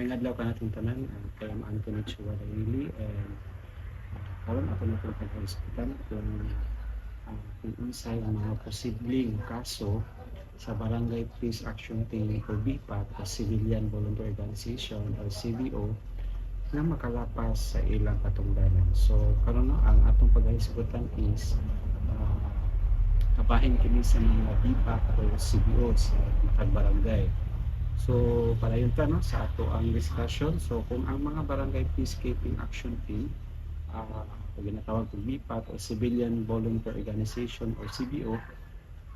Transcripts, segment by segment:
May adlaw ka natin tanan, uh, kay I'm Anthony Chiwarili and uh, karon ako na itong pag-hospital kung uh, kung unsay ang mga posibleng kaso sa Barangay Peace Action Team o BIPAT o Civilian Volunteer Organization o CVO na makalapas sa ilang katungdanan. So karon ang atong paghisgutan is uh, kabahin kini sa mga BIPAT o CVO sa matag barangay. So, para yun ta, no, sa ato ang discussion. So, kung ang mga Barangay Peacekeeping Action Team, uh, o ginatawag kong BIPAT o Civilian Volunteer Organization o CBO,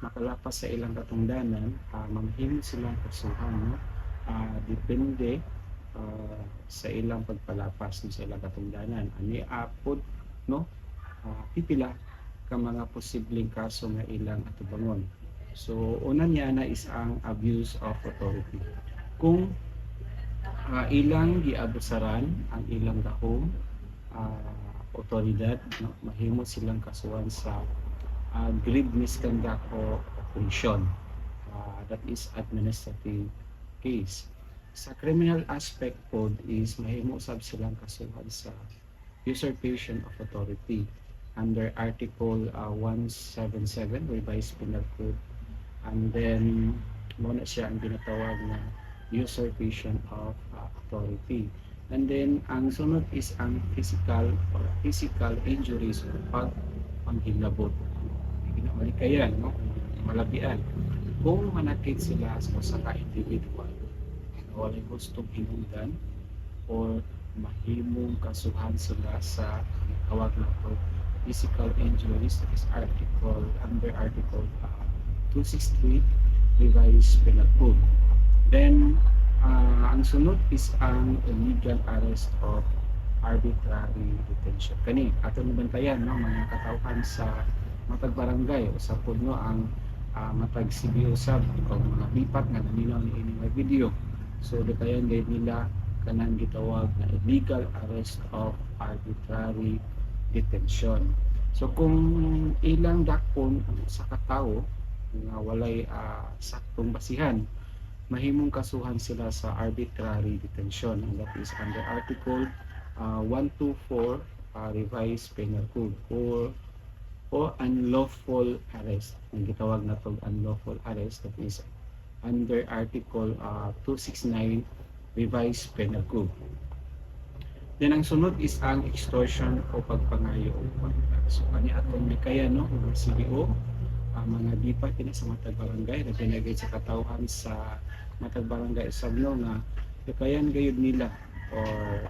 makalapas sa ilang katungdanan, uh, mamahimik silang kasuhan, no? Uh, depende uh, sa ilang pagpalapas no, sa ilang katungdanan. Ani apod, no? Uh, pipila ka mga posibleng kaso nga ilang atubangon. So, una niya na is ang abuse of authority. Kung uh, ilang giabusaran ang ilang dahom uh, otoridad, no, mahimo silang kasuhan sa uh, grave misconduct o operation. Uh, that is administrative case. Sa criminal aspect po is mahimo sab silang kasuhan sa usurpation of authority under Article uh, 177 Revised Penal Code and then mo na siya ang ginatawag na usurpation of uh, authority. And then ang sunod is ang physical or physical injuries o pag panghilabot. Ginamalicayan no? Malabian kung manakit sila sa sa ka-individual na walay gustong hinungdan or mahimong kasuhan sila sa tawag na physical injuries is article under article uh, 263 revised penal code. Then, uh, ang sunod is ang illegal arrest of arbitrary detention. Kani, ato nabantayan, no, mga katauhan sa matag barangay o sa puno ang uh, matag CBO sub o mga bipat nga naninaw ni ini nga video. So, dikayan gay nila kanang gitawag na illegal arrest of arbitrary detention. So, kung ilang dakpon sa katao nga walay uh, saktong basihan. Mahimong kasuhan sila sa arbitrary detention and that is under article uh, 124 uh, revised penal code or o unlawful arrest. Ang gitawag na tog unlawful arrest that is under article uh, 269 revised penal code. Then ang sunod is ang extortion o pagpangayo. O so kani atong mikaya no CBO uh, mga dipa kini sa matag barangay na pinagay sa katawhan sa matag barangay sabno nga kayan gayud nila or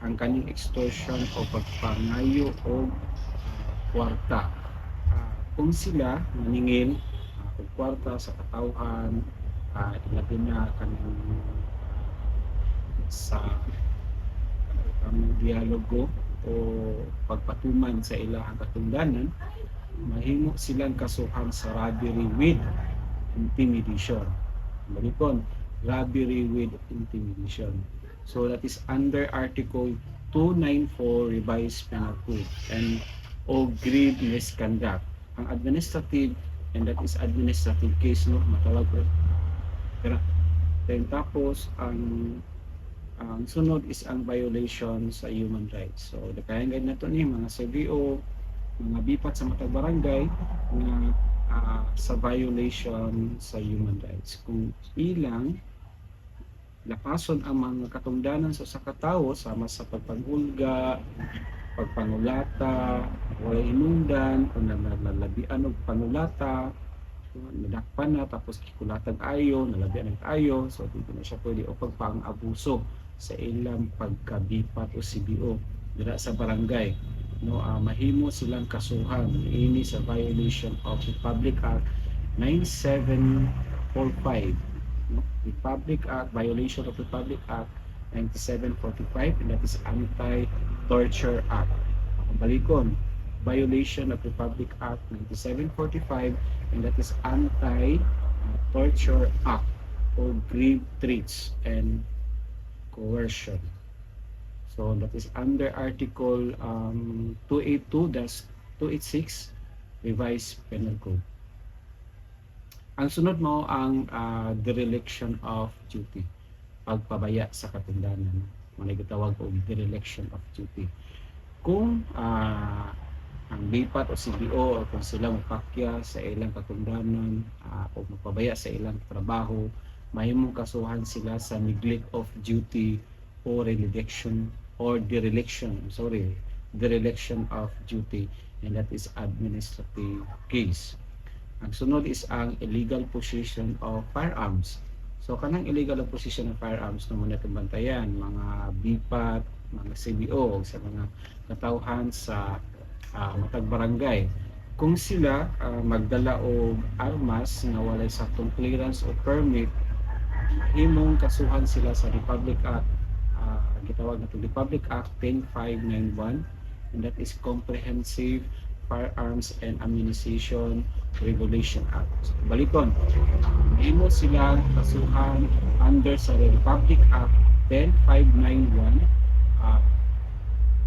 ang kaning extortion o pagpangayo o uh, kwarta. Uh, kung sila maningil uh, og kwarta sa katawhan uh, ilabi na kanang uh, sa ang dialogo o pagpatuman sa ilang katungdanan mahimo silang kasuhan sa robbery with intimidation. Balikon, robbery with intimidation. So that is under Article 294 Revised Penal Code and o grave misconduct. Ang administrative and that is administrative case no matawag ko. Pero then tapos ang ang sunod is ang violation sa human rights. So, dakayan na to ni mga CBO, mga bipat sa matag barangay na uh, sa violation sa human rights. Kung ilang lapason ang mga katungdanan sa sa katao sama sa pagpanghulga, pagpangulata, wala inundan, kung nalalabian og pangulata, nadakpan na tapos kikulatag ayo, nalabian ng ayo, so dito na siya pwede o pagpang-abuso sa ilang pagkabipat o CBO dira sa barangay no uh, mahimo silang kasuhan ini sa violation of Republic Act 9745 no? Republic Act violation of Republic Act 9745 and that is Anti-Torture Act balikon violation of Republic Act 9745 and that is Anti-Torture Act or grave threats and coercion So that is under Article um, 282-286 Revised Penal Code. Ang sunod mo ang uh, dereliction of duty. pagpabaya sa katungdanan mga gitawag og dereliction of duty kung ah, ang BIPAT o CBO o kung sila mapakya sa ilang katungdanan ah, o magpabaya sa ilang trabaho mahimong kasuhan sila sa neglect of duty or dereliction or dereliction sorry dereliction of duty and that is administrative case. Ang sunod is ang illegal possession of firearms. So kanang illegal possession of firearms muna itong bantayan mga BIPAT mga CBO sa mga katauhan sa ah, matag barangay kung sila ah, magdala og armas nga walay saktong clearance o permit himong kasuhan sila sa Republic Act ah, gitawag nato Republic Act 10591 and that is Comprehensive Firearms and Ammunition Regulation Act. So, balikon, himo sila kasuhan under sa Republic Act 10591 ah,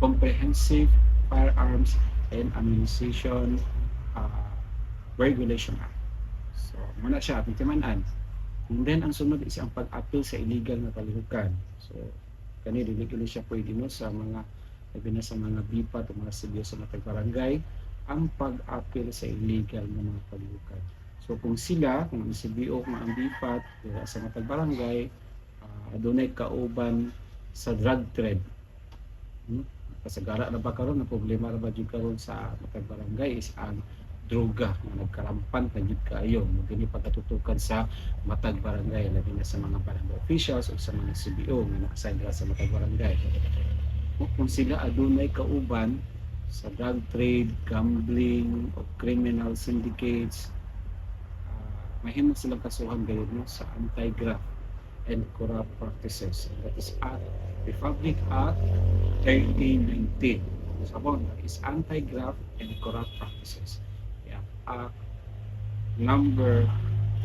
Comprehensive Firearms and Ammunition ah, Regulation Act. So, muna siya, pintimanan. And then, ang sunod is ang pag-appeal sa illegal na kalihukan. So, kani dili kini siya pwede no sa mga labi na sa mga bipat o mga sa matag barangay ang pag-appeal sa illegal na mga kalihukan. So kung sila, kung ang CBO, kung ang bipat sa matag barangay, uh, adunay kauban sa drug trade. Hmm? Kasagara na ba karon na problema na ba karon sa matag barangay is ang droga. Nga nagkarampan na jud kaayo mo pagkatutukan sa matag barangay labi na sa mga barangay officials o sa mga CBO nga na-assign dira sa matag barangay. Kung- sila adunay kauban sa drug trade, gambling, o criminal syndicates ah, mahimo silang kasuhan gayud no sa anti-graft and corrupt practices. That is Act Republic Act 1319 sabon is anti-graft and corrupt practices Act number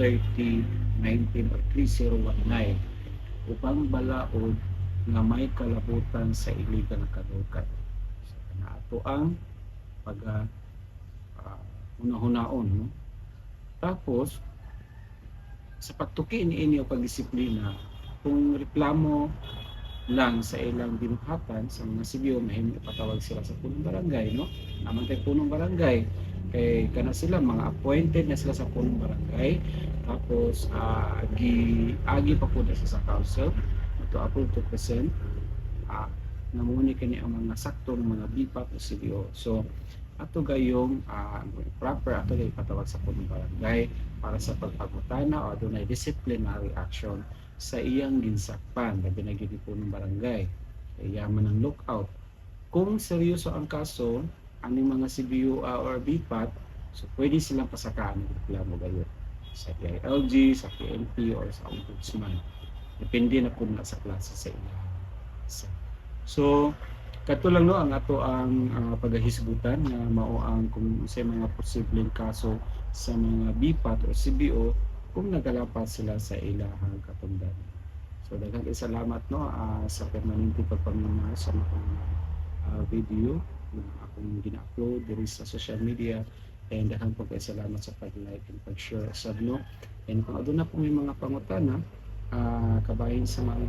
3019 or 3019 upang balaod nga may kalabutan sa illegal na kadukan. So, ato ang pag uh, hunahunahon. No? Tapos, sa pagtuki ni inyo pagdisiplina, kung reklamo lang sa ilang binuhatan sa mga sibiyo, mahimong ipatawag sila sa punong barangay, no? Naman tayo punong barangay. Kay kana sila mga appointed na sila sa punong barangay. Tapos ah, gi agi pa sila sa council to approve to present ah namuni kani ang mga sakto ng mga BIPAP o CBO. So ato gayong ah, proper ato gayong patawag sa punong barangay para sa pagpagutana o adunay disciplinary action sa iyang ginsakpan na gid punong barangay. Yaman ang lookout. Kung seryoso ang kaso, aning mga CBO ah, or BIPAT, so pwede silang pasakaan ng reklamo gayon sa PILG, sa PNP, or sa Ombudsman. Depende na po na sa klase sa ila. So, kato no ang ato ang ah, pagahisgutan nga mao ang kung sa mga posibleng kaso sa mga BIPAT o CBO kung nagalapat sila sa ilahang katungdan. So daghang salamat no ah, sa permanente pagpamana sa mga ah, video na akong gina-upload diri sa social media and daghang po kay salamat sa pag-like and pag-share sa no. And kung aduna po may mga pangutana ah, kabahin sa mga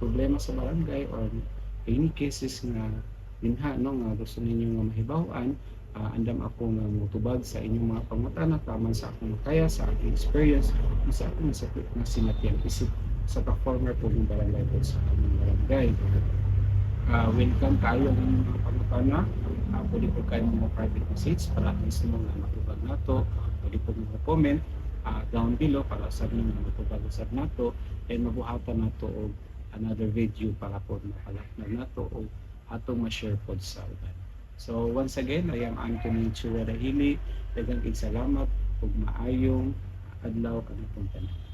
problema sa barangay or any cases nga dinha no nga gusto ninyo nga mahibaw-an ah, andam ako nga mutubag sa inyong mga pangutana taman sa akong kaya sa aking experience sa akong nasakit na sinatyan isip sa ka-former po ng barangay po sa aming barangay. Uh, welcome kayo ng mga pangutana. Uh, pwede po kayo mga private message para at least mo nga matubag nato. Pwede po mga comment uh, down below para sa nga matubag usab nato and mabuhatan nato og another video para po mapalaknan nato o atong ma-share po sa uban. So once again, I am Anthony. Daghang kay salamat ug maayong adlaw kanatong tanan.